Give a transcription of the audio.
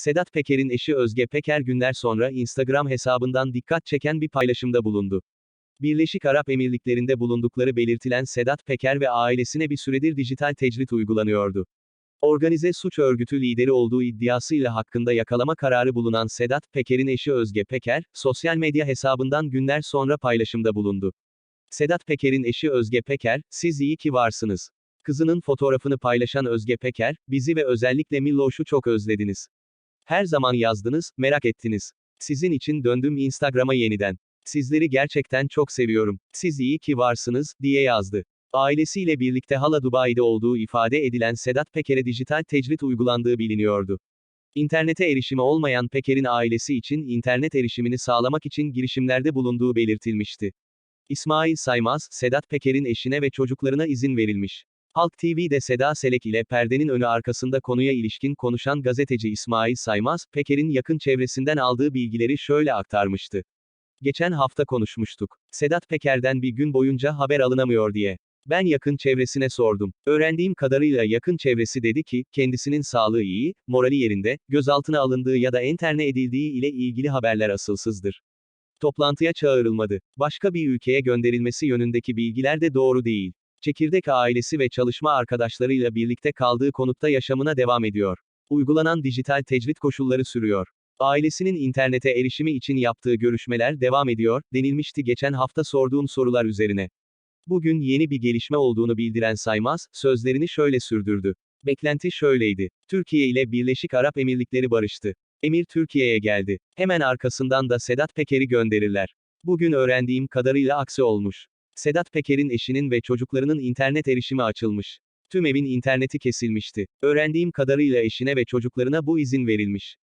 Sedat Peker'in eşi Özge Peker günler sonra Instagram hesabından dikkat çeken bir paylaşımda bulundu. Birleşik Arap Emirlikleri'nde bulundukları belirtilen Sedat Peker ve ailesine bir süredir dijital tecrit uygulanıyordu. Organize suç örgütü lideri olduğu iddiasıyla hakkında yakalama kararı bulunan Sedat Peker'in eşi Özge Peker, sosyal medya hesabından günler sonra paylaşımda bulundu. Sedat Peker'in eşi Özge Peker, siz iyi ki varsınız. Kızının fotoğrafını paylaşan Özge Peker, bizi ve özellikle Milloş'u çok özlediniz. Her zaman yazdınız, merak ettiniz. Sizin için döndüm Instagram'a yeniden. Sizleri gerçekten çok seviyorum. Siz iyi ki varsınız, diye yazdı. Ailesiyle birlikte hala Dubai'de olduğu ifade edilen Sedat Peker'e dijital tecrit uygulandığı biliniyordu. İnternete erişimi olmayan Peker'in ailesi için internet erişimini sağlamak için girişimlerde bulunduğu belirtilmişti. İsmail Saymaz, Sedat Peker'in eşine ve çocuklarına izin verilmiş. Halk TV'de Seda Selek ile perdenin önü arkasında konuya ilişkin konuşan gazeteci İsmail Saymaz, Peker'in yakın çevresinden aldığı bilgileri şöyle aktarmıştı. Geçen hafta konuşmuştuk. Sedat Peker'den bir gün boyunca haber alınamıyor diye. Ben yakın çevresine sordum. Öğrendiğim kadarıyla yakın çevresi dedi ki, kendisinin sağlığı iyi, morali yerinde, gözaltına alındığı ya da enterne edildiği ile ilgili haberler asılsızdır. Toplantıya çağrılmadı. Başka bir ülkeye gönderilmesi yönündeki bilgiler de doğru değil. Çekirdek ailesi ve çalışma arkadaşlarıyla birlikte kaldığı konutta yaşamına devam ediyor. Uygulanan dijital tecrit koşulları sürüyor. Ailesinin internete erişimi için yaptığı görüşmeler devam ediyor, denilmişti geçen hafta sorduğum sorular üzerine. Bugün yeni bir gelişme olduğunu bildiren Saymaz, sözlerini şöyle sürdürdü. Beklenti şöyleydi. Türkiye ile Birleşik Arap Emirlikleri barıştı. Emir Türkiye'ye geldi. Hemen arkasından da Sedat Peker'i gönderirler. Bugün öğrendiğim kadarıyla aksi olmuş. Sedat Peker'in eşinin ve çocuklarının internet erişimi açılmış. Tüm evin interneti kesilmişti. Öğrendiğim kadarıyla eşine ve çocuklarına bu izin verilmiş.